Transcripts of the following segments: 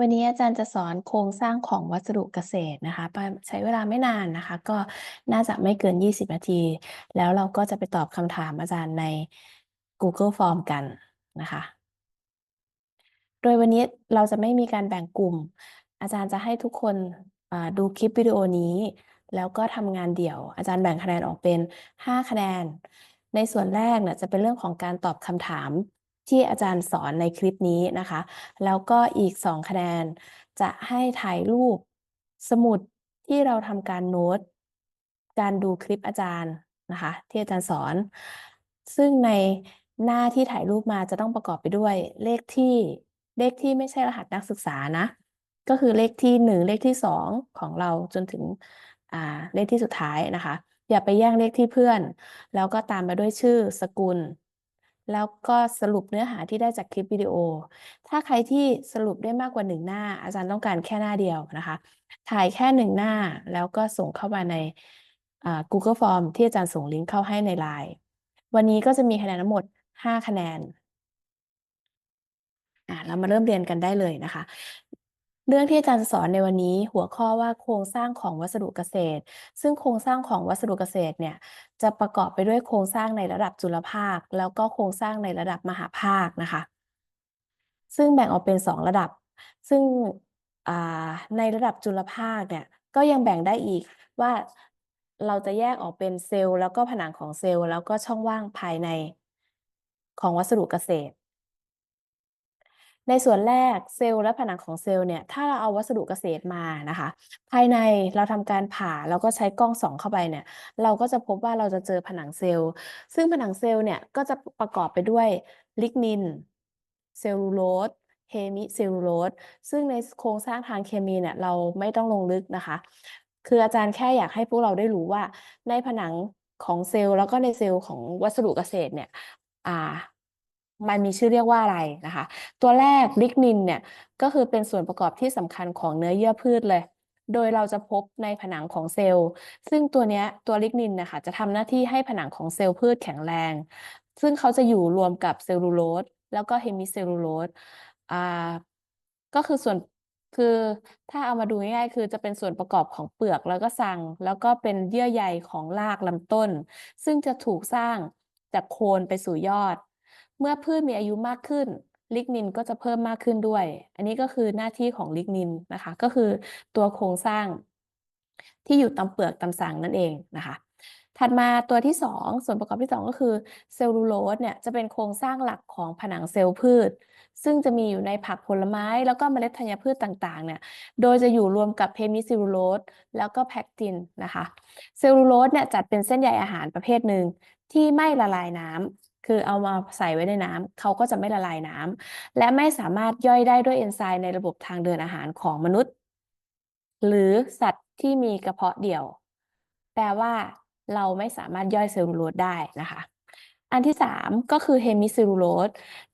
วันนี้อาจารย์จะสอนโครงสร้างของวัสดุเกษตรนะคะใช้เวลาไม่นานนะคะ ก็น่าจะไม่เกิน 20 นาที แล้วเราก็จะไปตอบคำถามอาจารย์ใน Google Form กันนะคะ โดยวันนี้เราจะไม่มีการแบ่งกลุ่ม อาจารย์จะให้ทุกคนดูคลิปวิดีโอนี้ แล้วก็ทำงานเดี่ยว อาจารย์แบ่งคะแนนออกเป็น 5 คะแนน ในส่วนแรกเนี่ยจะเป็นเรื่องของการตอบคำถาม ที่อาจารย์สอนในคลิปนี้นะคะ แล้วก็อีก 2 คะแนน จะให้ถ่ายรูป สมุดที่เราทำการโน้ต การดูคลิปอาจารย์นะคะ ที่อาจารย์สอน ซึ่งในหน้าที่ถ่ายรูปมาจะต้องประกอบไปด้วย เลขที่เลขที่ไม่ใช่รหัสนักศึกษานะ ก็คือเลขที่1เลขที่2ของเราจนถึงเลขที่สุดท้ายนะคะ อย่าไปแย่งเลขที่เพื่อน แล้วก็ตามมาด้วยชื่อสกุล แล้วก็สรุปเนื้อหาที่ได้จากคลิปวิดีโอ ถ้าใครที่สรุปได้มากกว่า1หน้า อาจารย์ต้องการแค่หน้าเดียวนะคะ ถ่ายแค่1หน้าแล้วก็ส่งเข้ามาใน Google Form ที่อาจารย์ส่งลิงก์เข้าให้ใน LINE วันนี้ก็จะมีคะแนนทั้งหมด 5 คะแนนเรามาเริ่มเรียนกันได้เลยนะคะ เรื่องที่อาจารย์จะสอนในวันนี้หัวข้อว่าโครงสร้างของวัสดุเกษตร ซึ่งโครงสร้างของวัสดุเกษตรเนี่ยจะประกอบไปด้วยโครงสร้างในระดับจุลภาค แล้วก็โครงสร้างในระดับมหาภาคนะคะ ซึ่งแบ่งออกเป็น 2 ระดับ ซึ่งในระดับจุลภาคเนี่ยก็ยังแบ่งได้อีกว่าเราจะแยกออกเป็นเซลล์แล้วก็ผนังของเซลล์แล้วก็ช่องว่างภายในของวัสดุเกษตร ในส่วนแรกเซลล์และผนังของเซลล์เนี่ยถ้าเราเอาวัสดุเกษตรมานะคะ ภายในเราทำการผ่าแล้วก็ใช้กล้องส่องเข้าไปเนี่ยเราก็จะพบว่าเราจะเจอผนังเซลล์ ซึ่งผนังเซลล์เนี่ยก็จะประกอบไปด้วยลิกนินเซลลูโลสเฮมิเซลลูโลสซึ่งในโครงสร้างทางเคมีเนี่ยเราไม่ต้องลงลึกนะคะ คืออาจารย์แค่อยากให้พวกเราได้รู้ว่า ในผนังของเซลล์แล้วก็ในเซลล์ของวัสดุเกษตรเนี่ยอ่า มันมีชื่อเรียกว่าอะไรนะคะ ตัวแรกลิกนินเนี่ยก็คือเป็นส่วนประกอบที่สำคัญของเนื้อเยื่อพืชเลย โดยเราจะพบในผนังของเซลล์ ซึ่งตัวเนี้ยตัวลิกนินนะคะจะทำหน้าที่ให้ผนังของเซลล์พืชแข็งแรง ซึ่งเขาจะอยู่รวมกับเซลลูโลสแล้วก็เฮมิเซลลูโลสอ่าก็คือส่วนคือถ้าเอามาดูง่ายๆคือจะเป็นส่วนประกอบของเปลือกแล้วก็ซัง แล้วก็เป็นเยื่อใยของรากลำต้น ซึ่งจะถูกสร้างจากโคนไปสู่ยอด เมื่อพืชมีอายุมากขึ้น ลิกนินก็จะเพิ่มมากขึ้นด้วย อันนี้ก็คือหน้าที่ของลิกนินนะคะ ก็คือตัวโครงสร้างที่อยู่ตามเปลือกตามสังนั่นเองนะคะ ถัดมาตัวที่ 2 ส่วนประกอบที่ 2 ก็คือเซลลูโลสเนี่ยจะเป็นโครงสร้างหลักของผนังเซลล์พืช ซึ่งจะมีอยู่ในผักผลไม้แล้วก็เมล็ดธัญพืชต่างๆเนี่ยโดยจะอยู่รวมกับเฮมิเซลลูโลสแล้วก็แพคตินนะคะ เซลลูโลสเนี่ยจัดเป็นเส้นใยอาหารประเภทหนึ่งที่ไม่ละลายน้ำ คือเอามาใส่ไว้ในน้ำเขาก็จะไม่ละลายน้ำและไม่สามารถย่อยได้ด้วยเอนไซม์ในระบบทางเดินอาหารของมนุษย์ หรือสัตว์ที่มีกระเพาะเดี่ยว แปลว่าเราไม่สามารถย่อยเซลลูโลสได้นะคะอันที่ 3 ก็คือเฮมิเซลลูโลส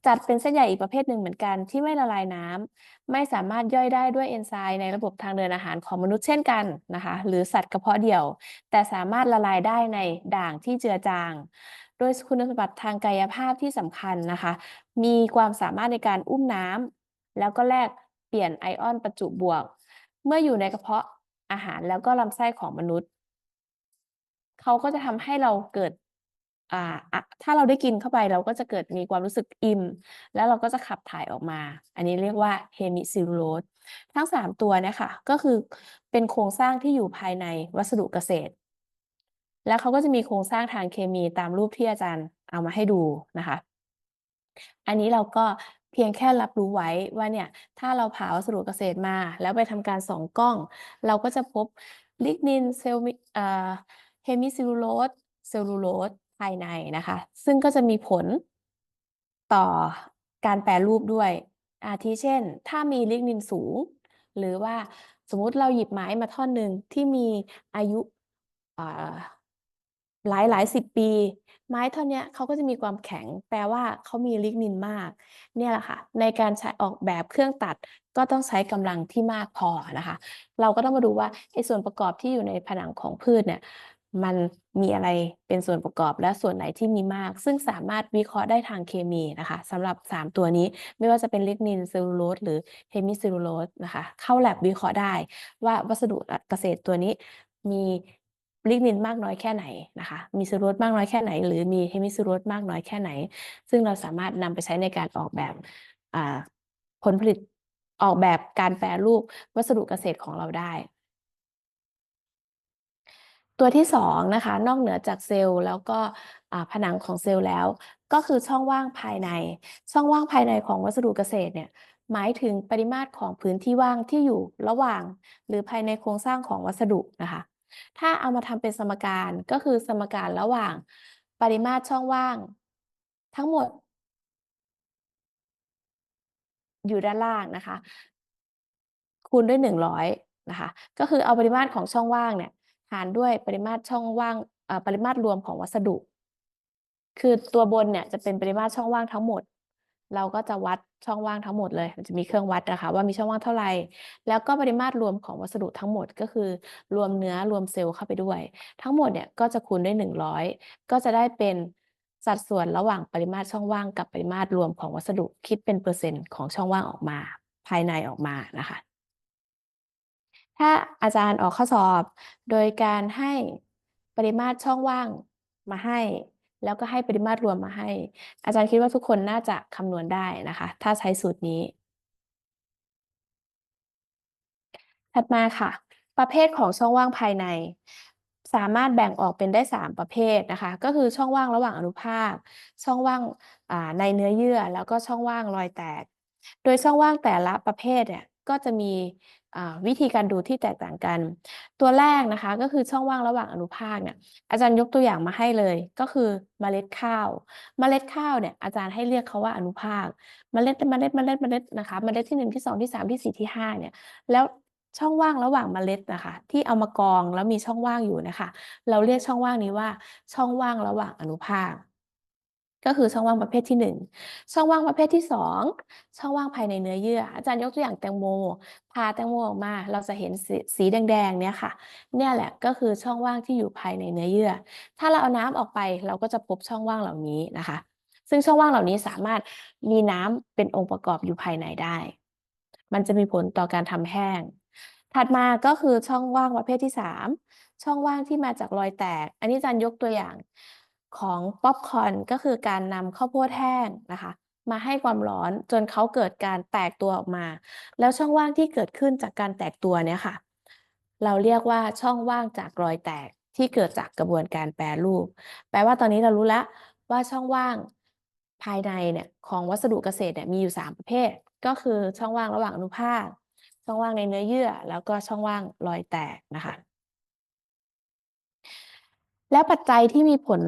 จัดเป็นเส้นใยอีกประเภทหนึ่งเหมือนกันที่ไม่ละลายน้ำไม่สามารถย่อยได้ด้วยเอนไซม์ในระบบทางเดินอาหารของมนุษย์เช่นกันนะคะ หรือสัตว์กระเพาะเดี่ยว แต่สามารถละลายได้ในด่างที่เจือจาง โดยคุณสมบัติทางกายภาพที่สำคัญนะคะ มีความสามารถในการอุ้มน้ำแล้วก็แลกเปลี่ยนไอออนประจุบวก เมื่ออยู่ในกระเพาะอาหารแล้วก็ลำไส้ของมนุษย์ เขาก็จะทำให้เราเกิดถ้าเราได้กินเข้าไปเราก็จะเกิดมีความรู้สึกอิ่ม แล้วเราก็จะขับถ่ายออกมา อันนี้เรียกว่าเฮมิซลลูโลสทั้ง 3 ตัวเนี่ยค่ะ ก็คือเป็นโครงสร้างที่อยู่ภายในวัสดุเกษตร แล้วเขาก็จะมีโครงสร้างทางเคมีตามรูปที่อาจารย์เอามาให้ดูนะคะ อันนี้เราก็เพียงแค่รับรู้ไว้ว่าเนี่ยถ้าเราผ่าวัสดุเกษตรมา แล้วไปทำการส่องกล้อง เราก็จะพบลิกนินเซลมิอ่าเฮมิซลลูโลสเซลลูโลสภายในนะคะ ซึ่งก็จะมีผลต่อการแปรรูปด้วย อาทิเช่น ถ้ามีลิกนินสูง หรือว่าสมมติเราหยิบไม้มาท่อนหนึ่งที่มีอายุอ่า หลายหลายสิบปี ไม้ท่อนเนี้ยเขาก็จะมีความแข็ง แปลว่าเขามีลิกนินมาก เนี่ยแหละค่ะ ในการใช้ออกแบบเครื่องตัดก็ต้องใช้กำลังที่มากพอนะคะ เราก็ต้องมาดูว่าไอ้ส่วนประกอบที่อยู่ในผนังของพืชเนี่ยมันมีอะไรเป็นส่วนประกอบและส่วนไหนที่มีมาก ซึ่งสามารถวิเคราะห์ได้ทางเคมีนะคะสำหรับ 3 ตัวนี้ไม่ว่าจะเป็นลิกนินเซลลูโลสหรือเฮมิเซลลูโลสนะคะ เข้าแลบวิเคราะห์ได้ว่าวัสดุเกษตรตัวนี้มี ลิกนินมากน้อยแค่ไหนนะคะ มีซูโลสมากน้อยแค่ไหน หรือมีเฮมิซูโลสมากน้อยแค่ไหน ซึ่งเราสามารถนำไปใช้ในการออกแบบผลผลิตออกแบบการแปรรูปวัสดุเกษตรของเราได้ ตัวที่สองนะคะ นอกเหนือจากเซลล์แล้วก็ผนังของเซลล์แล้ว ก็คือช่องว่างภายใน ช่องว่างภายในของวัสดุเกษตรเนี่ยหมายถึงปริมาตรของพื้นที่ว่างที่อยู่ระหว่าง หรือภายในโครงสร้างของวัสดุนะคะ ถ้าเอามาทำเป็นสมการก็คือสมการระหว่าง ปริมาตรช่องว่าง ทั้งหมด อยู่ด้านล่างนะคะ คูณด้วยหนึ่งร้อยนะคะ ก็คือเอาปริมาตรของช่องว่างเนี่ยหารด้วยปริมาตรช่องว่างปริมาตรรวมของวัสดุ คือตัวบนเนี่ยจะเป็นปริมาตรช่องว่างทั้งหมด เราก็จะวัดช่องว่างทั้งหมดเลย มันจะมีเครื่องวัดนะคะ ว่ามีช่องว่างเท่าไหร่ แล้วก็ปริมาตรรวมของวัสดุทั้งหมดก็คือ รวมเนื้อรวมเซลล์เข้าไปด้วย ทั้งหมดเนี่ยก็จะคูณด้วย 100 ก็จะได้เป็นสัดส่วนระหว่างปริมาตรช่องว่างกับปริมาตรรวมของวัสดุคิดเป็นเปอร์เซ็นต์ของช่องว่างออกมา ภายในออกมานะคะ ถ้าอาจารย์ออกข้อสอบ โดยการให้ปริมาตรช่องว่างมาให้ แล้วก็ให้ปริมาตรรวมมาให้ อาจารย์คิดว่าทุกคนน่าจะคำนวณได้นะคะ ถ้าใช้สูตรนี้ ถัดมาค่ะ ประเภทของช่องว่างภายใน สามารถแบ่งออกเป็นได้ 3 ประเภทนะคะ ก็คือช่องว่างระหว่างอนุภาค ช่องว่างในเนื้อเยื่อ แล้วก็ช่องว่างรอยแตก โดยช่องว่างแต่ละประเภทเนี่ยก็จะมี วิธีการดูที่แตกต่างกัน ตัวแรกนะคะก็คือช่องว่างระหว่างอนุภาคเนี่ยอาจารย์ยกตัวอย่างมาให้เลย ก็คือเมล็ดข้าว เมล็ดข้าวเนี่ยอาจารย์ให้เรียกเขาว่าอนุภาค เมล็ดเมล็ดเมล็ดเมล็ดนะคะเมล็ดที่หนึ่งที่สองที่สามที่สี่ที่ห้าเนี่ยแล้วช่องว่างระหว่างเมล็ดนะคะ ที่เอามากองแล้วมีช่องว่างอยู่นะคะ เราเรียกช่องว่างนี้ว่าช่องว่างระหว่างอนุภาค ก็คือช่องว่างประเภทที่ 1 ช่องว่างประเภทที่ 2 ช่องว่างภายในเนื้อเยื่อ อาจารย์ยกตัวอย่างแตงโมพาแตงโมออกมา เราจะเห็นสสีแดงๆเนี่ยค่ะ เนี่ยแหละก็คือช่องว่างที่อยู่ภายในเนื้อเยื่อ ถ้าเราเอาน้ำออกไปเราก็จะพบช่องว่างเหล่านี้นะคะ ซึ่งช่องว่างเหล่านี้สามารถมีน้ำเป็นองค์ประกอบอยู่ภายในได้ มันจะมีผลต่อการทำแห้ง ถัดมาก็คือช่องว่างประเภทที่ 3 ช่องว่างที่มาจากรอยแตก อันนี้อาจารย์ยกตัวอย่าง ของป๊อปคอร์นก็คือการนำข้าวโพดแห้งนะคะ มาให้ความร้อนจนเขาเกิดการแตกตัวออกมา แล้วช่องว่างที่เกิดขึ้นจากการแตกตัวเนี้ยค่ะ เราเรียกว่าช่องว่างจากรอยแตกที่เกิดจากกระบวนการแปรรูป แปลว่าตอนนี้เรารู้แล้วว่าช่องว่างภายในเนี่ยของวัสดุเกษตรเนี่ยมีอยู่ 3 ประเภท ก็คือช่องว่างระหว่างอนุภาค ช่องว่างในเนื้อเยื่อ แล้วก็ช่องว่างรอยแตกนะคะ แล้วปัจจัยที่มีผล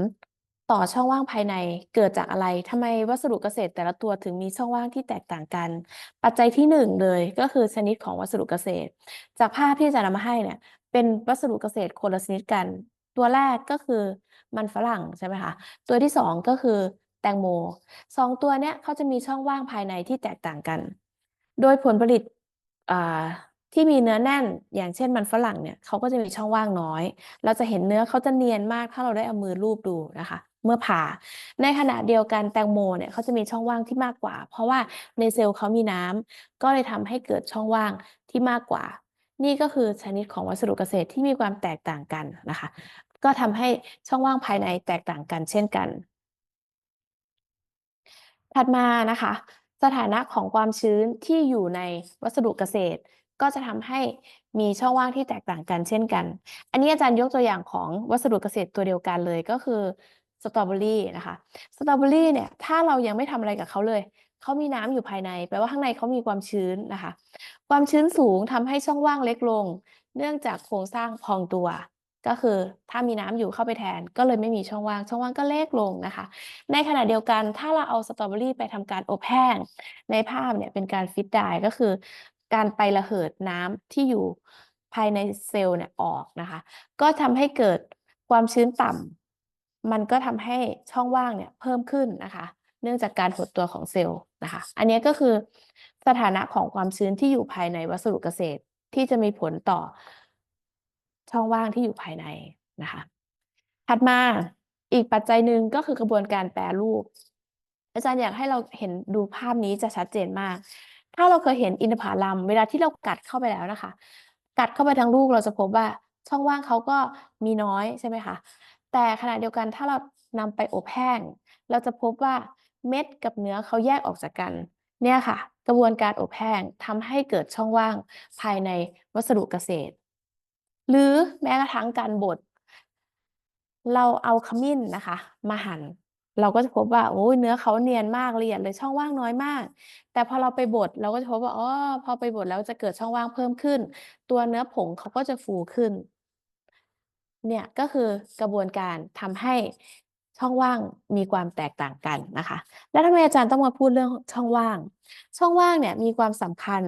ต่อช่องว่างภายในเกิดจากอะไรทำไมวัสดุเกษตรแต่ละตัวถึงมีช่องว่างที่แตกต่างกัน ปัจจัยที่หนึ่งเลยก็คือชนิดของวัสดุเกษตร จากภาพที่จะนำมาให้เนี่ยเป็นวัสดุเกษตรคนละชนิดกัน ตัวแรกก็คือมันฝรั่งใช่ไหมคะตัวที่สองก็คือแตงโมสองตัวเนี้ยเขาจะมีช่องว่างภายในที่แตกต่างกัน โดยผลผลิตที่มีเนื้อแน่นอย่างเช่นมันฝรั่งเนี่ยเขาก็จะมีช่องว่างน้อย เราจะเห็นเนื้อเขาจะเนียนมากถ้าเราได้เอามือลูบดูนะคะ เมื่อผ่า ในขณะเดียวกันแตงโมเนี่ยเขาจะมีช่องว่างที่มากกว่า เพราะว่าในเซลล์เขามีน้ำก็เลยทำให้เกิดช่องว่างที่มากกว่า นี่ก็คือชนิดของวัสดุเกษตรที่มีความแตกต่างกันนะคะ ก็ทำให้ช่องว่างภายในแตกต่างกันเช่นกัน ถัดมานะคะ สถานะของความชื้นที่อยู่ในวัสดุเกษตรก็จะทำให้มีช่องว่างที่แตกต่างกันเช่นกัน อันนี้อาจารย์ยกตัวอย่างของวัสดุเกษตรตัวเดียวกันเลยก็คือ สตรอเบอรี่นะคะสตรอเบอรี่เนี่ยถ้าเรายังไม่ทำอะไรกับเขาเลยเขามีน้ำอยู่ภายใน แปลว่าข้างในเขามีความชื้นนะคะ ความชื้นสูงทำให้ช่องว่างเล็กลง เนื่องจากโครงสร้างพองตัว ก็คือถ้ามีน้ำอยู่เข้าไปแทน ก็เลยไม่มีช่องว่าง ช่องว่างก็เล็กลงนะคะ ในขณะเดียวกันถ้าเราเอาสตรอเบอรี่ไปทำการอบแห้งในภาพเนี่ยเป็นการฟิตไดก็คือ การไประเหิดน้ำที่อยู่ภายในเซลล์เนี่ยออกนะคะ ก็ทำให้เกิดความชื้นต่ำ มันก็ทำให้ช่องว่างเนี่ยเพิ่มขึ้นนะคะ เนื่องจากการหดตัวของเซลล์นะคะ อันนี้ก็คือสถานะของความชื้นที่อยู่ภายในวัสดุเกษตรที่จะมีผลต่อช่องว่างที่อยู่ภายในนะคะ ถัดมาอีกปัจจัยหนึ่งก็คือกระบวนการแปรรูป อาจารย์อยากให้เราเห็นดูภาพนี้จะชัดเจนมาก ถ้าเราเคยเห็นอินทผลัมเวลาที่เรากัดเข้าไปแล้วนะคะ กัดเข้าไปทั้งลูกเราจะพบว่าช่องว่างเขาก็มีน้อยใช่ไหมคะ แต่ขณะเดียวกันถ้าเรานำไปอบแห้ง เราจะพบว่าเม็ดกับเนื้อเขาแยกออกจากกัน เนี่ยค่ะ กระบวนการอบแห้งทำให้เกิดช่องว่างภายในวัสดุเกษตร หรือแม้กระทั่งการบดเราเอาขมิ้นนะคะ มาหั่นเราก็จะพบว่าโอ้ยเนื้อเขาเนียนมากละเอียดเลยช่องว่างน้อยมาก แต่พอเราไปบดเราก็จะพบว่าอ๋อพอไปบดแล้วจะเกิดช่องว่างเพิ่มขึ้น ตัวเนื้อผงเขาก็จะฟูขึ้น เนี่ยก็คือกระบวนการทำให้ช่องว่างมีความแตกต่างกันนะคะ แล้วทำไมอาจารย์ต้องมาพูดเรื่องช่องว่าง ช่องว่างเนี่ยมีความสำคัญ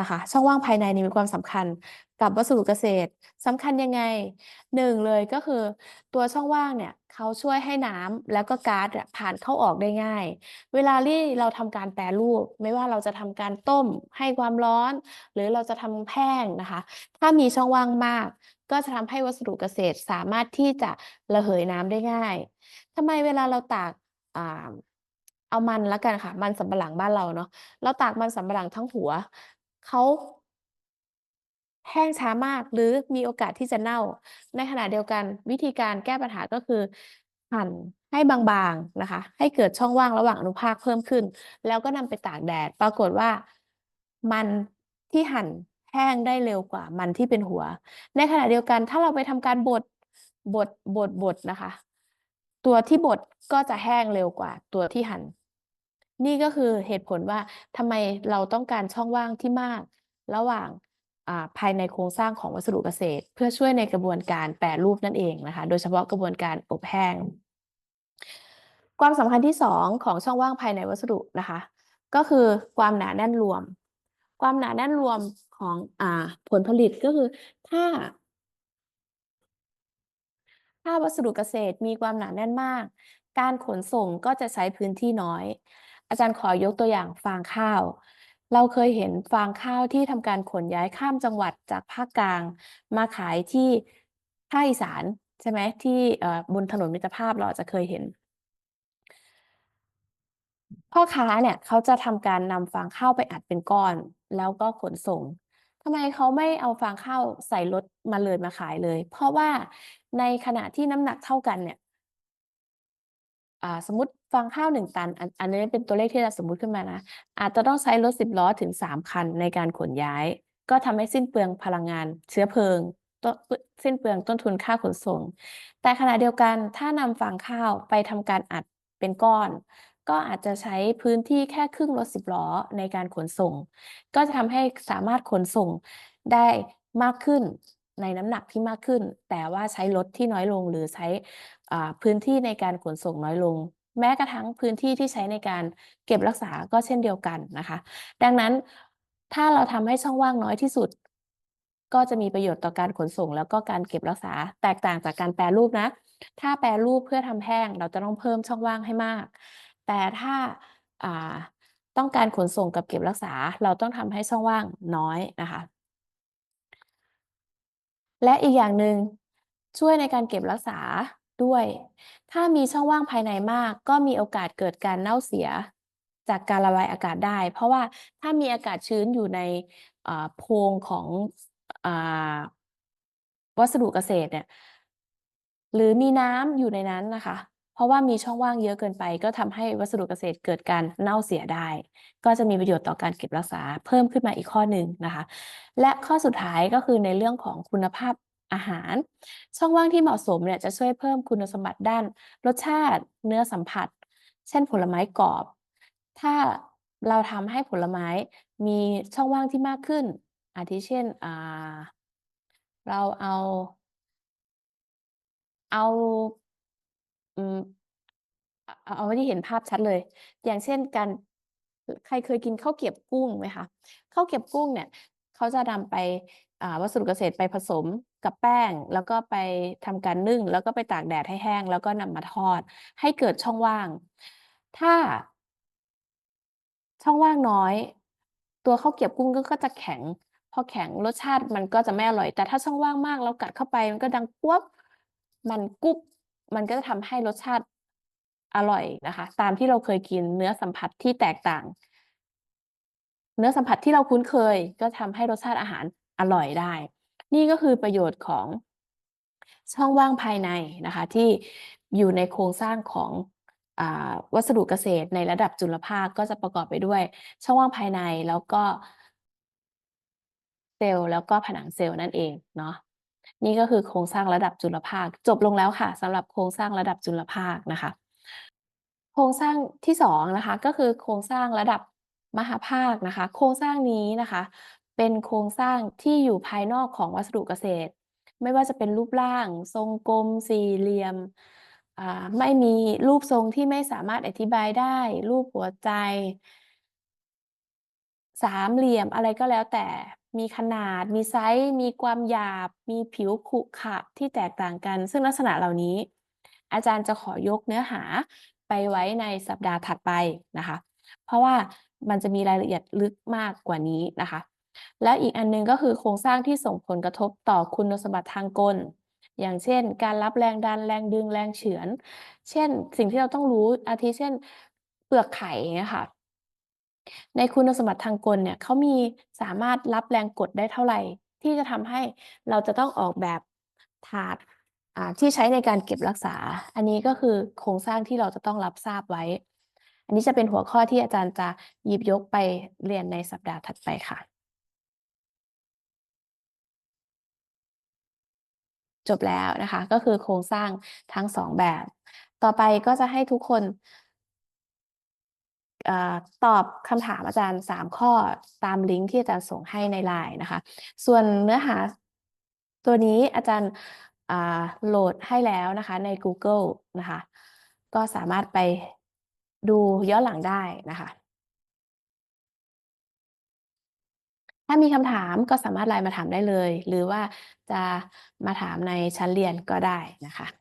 นะคะ ช่องว่างภายในนี่มีความสำคัญกับวัสดุเกษตรสำคัญยังไงหนึ่งเลยก็คือ ตัวช่องว่างเนี่ยเขาช่วยให้น้ำแล้วก็ก๊าซผ่านเข้าออกได้ง่าย เวลาที่เราทำการแปรรูป ไม่ว่าเราจะทำการต้มให้ความร้อน หรือเราจะทำแห้งนะคะ ถ้ามีช่องว่างมาก ก็จะทำให้วัสดุเกษตรสามารถที่จะระเหยน้ำได้ง่ายทำไมเวลาเราตากเอามันแล้วกันค่ะ มันสำปะหลังบ้านเราเนาะเราตากมันสำปะหลังทั้งหัวเขาแห้งช้ามากหรือมีโอกาสที่จะเน่า ในขณะเดียวกันวิธีการแก้ปัญหาก็คือหั่นให้บางๆนะคะ ให้เกิดช่องว่างระหว่างอนุภาคเพิ่มขึ้น แล้วก็นำไปตากแดด ปรากฏว่ามันที่หั่น แห้งได้เร็วกว่ามันที่เป็นหัว ในขณะเดียวกันถ้าเราไปทำการบดบดบดบดนะคะ ตัวที่บดก็จะแห้งเร็วกว่าตัวที่หั่นนี่ก็คือเหตุผลว่าทำไมเราต้องการช่องว่างที่มาก ระหว่างอ่าภายในโครงสร้างของวัสดุเกษตร เพื่อช่วยในกระบวนการแปรรูปนั่นเองนะคะ โดยเฉพาะกระบวนการอบแห้ง ความสำคัญที่สองของช่องว่างภายในวัสดุนะคะ ก็คือความหนาแน่นรวม ความหนาแน่นรวม ของอ่าผลผลิตก็คือถ้า ถ้าวัสดุเกษตรมีความหนาแน่นมาก การขนส่งก็จะใช้พื้นที่น้อย อาจารย์ขอยกตัวอย่างฟางข้าว เราเคยเห็นฟางข้าวที่ทำการขนย้ายข้ามจังหวัดจากภาคกลาง มาขายที่ภาคอีสานใช่ไหมที่บนถนนมิตรภาพเราอาจจะเคยเห็น พ่อค้าเนี่ยเขาจะทำการนำฟางข้าวไปอัดเป็นก้อน แล้วก็ขนส่ง ทำไมเขาไม่เอาฟางข้าวใส่รถมาเลยมาขายเลย เพราะว่าในขณะที่น้ำหนักเท่ากันเนี่ยอ่าสมมติฟางข้าวหนึ่งตัน อันนี้เป็นตัวเลขที่เราสมมติขึ้นมานะ อาจจะต้องใช้รถสิบล้อถึงสามคันในการขนย้าย ก็ทำให้สิ้นเปลืองพลังงาน เชื้อเพลิงต้นสิ้นเปลืองต้นทุนค่าขนส่ง แต่ขณะเดียวกันถ้านำฟางข้าวไปทำการอัดเป็นก้อน ก็อาจจะใช้พื้นที่แค่ครึ่งรถสิบล้อในการขนส่ง ก็จะทำให้สามารถขนส่งได้มากขึ้นในน้ำหนักที่มากขึ้น แต่ว่าใช้รถที่น้อยลงหรือใช้พื้นที่ในการขนส่งน้อยลง แม้กระทั่งพื้นที่ที่ใช้ในการเก็บรักษาก็เช่นเดียวกันนะคะ ดังนั้นถ้าเราทำให้ช่องว่างน้อยที่สุด ก็จะมีประโยชน์ต่อการขนส่ง แล้วก็การเก็บรักษาแตกต่างจากการแปรรูปนะ ถ้าแปรรูปเพื่อทำแห้งเราจะต้องเพิ่มช่องว่างให้มาก แต่ถ้าต้องการขนส่งกับเก็บรักษา เราต้องทำให้ช่องว่างน้อยนะคะ และอีกอย่างหนึ่งช่วยในการเก็บรักษาด้วย ถ้ามีช่องว่างภายในมาก ก็มีโอกาสเกิดการเน่าเสียจากการระบายอากาศได้ เพราะว่าถ้ามีอากาศชื้นอยู่ในโพรงของอวัสดุเกษตรเนี่ยหรือมีน้ำอยู่ในนั้นนะคะ ราะว่ามีช่องว่างเยอะเกินไป ก็ทำให้วัสดุเกษตรเกิดการเน่าเสียได้ ก็จะมีประโยชน์ต่อการเก็บรักษาเพิ่มขึ้นมาอีกข้อหนึ่งนะคะ และข้อสุดท้ายก็คือในเรื่องของคุณภาพอาหาร ช่องว่างที่เหมาะสมเนี่ยจะช่วยเพิ่มคุณสมบัติด้าน รสชาติ เนื้อสัมผัส เช่นผลไม้กรอบ ถ้าเราทำให้ผลไม้มีช่องว่างที่มากขึ้น อาทิเช่นเราเอา เอา อืม เอา เอาที่เห็นภาพชัดเลย อย่างเช่น การ ใครเคยกินข้าวเกรียบกุ้งไหมคะ ข้าวเกรียบกุ้งเนี่ย เขาจะนำไป อ่า วัสดุเกษตรไปผสมกับแป้ง แล้วก็ไปทำการนึ่ง แล้วก็ไปตากแดดให้แห้ง แล้วก็นำมาทอด ให้เกิดช่องว่าง ถ้า ช่องว่างน้อย ตัวข้าวเกรียบกุ้งก็ ก็จะแข็ง พอแข็งรสชาติมันก็จะไม่อร่อย แต่ถ้าช่องว่างมาก เรากัดเข้าไปมันก็ดังป๊บมันกรุบ มันก็จะทำให้รสชาติอร่อยนะคะ ตามที่เราเคยกินเนื้อสัมผัสที่แตกต่าง เนื้อสัมผัสที่เราคุ้นเคย ก็ทำให้รสชาติอาหารอร่อยได้ นี่ก็คือประโยชน์ของช่องว่างภายในนะคะ ที่อยู่ในโครงสร้างของอวัสดุเกษตรในระดับจุลภาคก็จะประกอบไปด้วย ช่องว่างภายในแล้วก็เซลล์แล้วก็ผนังเซลล์นั่นเองเนาะ นี่ก็คือโครงสร้างระดับจุลภาค จบลงแล้วค่ะสำหรับโครงสร้างระดับจุลภาคนะคะ โครงสร้างที่2นะคะก็คือโครงสร้างระดับมหาภาคนะคะ โครงสร้างนี้นะคะ เป็นโครงสร้างที่อยู่ภายนอกของวัสดุเกษตร ไม่ว่าจะเป็นรูปร่าง ทรงกลม สี่เหลี่ยมไม่มีรูปทรงที่ไม่สามารถอธิบายได้ รูปหัวใจ สามเหลี่ยมอะไรก็แล้วแต่ มีขนาด มีไซซ์มีความหยาบ มีผิวขรุขระที่แตกต่างกัน ซึ่งลักษณะเหล่านี้ อาจารย์จะขอยกเนื้อหาไปไว้ในสัปดาห์ถัดไปนะคะ เพราะว่ามันจะมีรายละเอียดลึกมากกว่านี้นะคะ และอีกอันหนึ่งก็คือโครงสร้างที่ส่งผลกระทบต่อคุณสมบัติทางกล อย่างเช่น การรับแรงดัน แรงดึง แรงเฉือน เช่น สิ่งที่เราต้องรู้อาทิเช่น เปลือกไข่เนี่ยค่ะ ในคุณสมบัติทางกลเนี่ยเขามีสามารถรับแรงกดได้เท่าไหร่ ที่จะทำให้เราจะต้องออกแบบถาดอ่าที่ใช้ในการเก็บรักษา อันนี้ก็คือโครงสร้างที่เราจะต้องรับทราบไว้ อันนี้จะเป็นหัวข้อที่อาจารย์จะหยิบยกไปเรียนในสัปดาห์ถัดไปค่ะ จบแล้วนะคะ ก็คือโครงสร้างทั้ง2แบบ ต่อไปก็จะให้ทุกคน ตอบคำถามอาจารย์ 3 ข้อตามลิงก์ที่อาจารย์ส่งให้ใน LINE นะคะ ส่วนเนื้อหาตัวนี้อาจารย์โหลดให้แล้วนะคะในกูเกิลนะคะ ก็สามารถไปดูย้อนหลังได้นะคะ ถ้ามีคำถามก็สามารถ LINE มาถามได้เลย หรือว่าจะมาถามในชั้นเรียนก็ได้นะคะ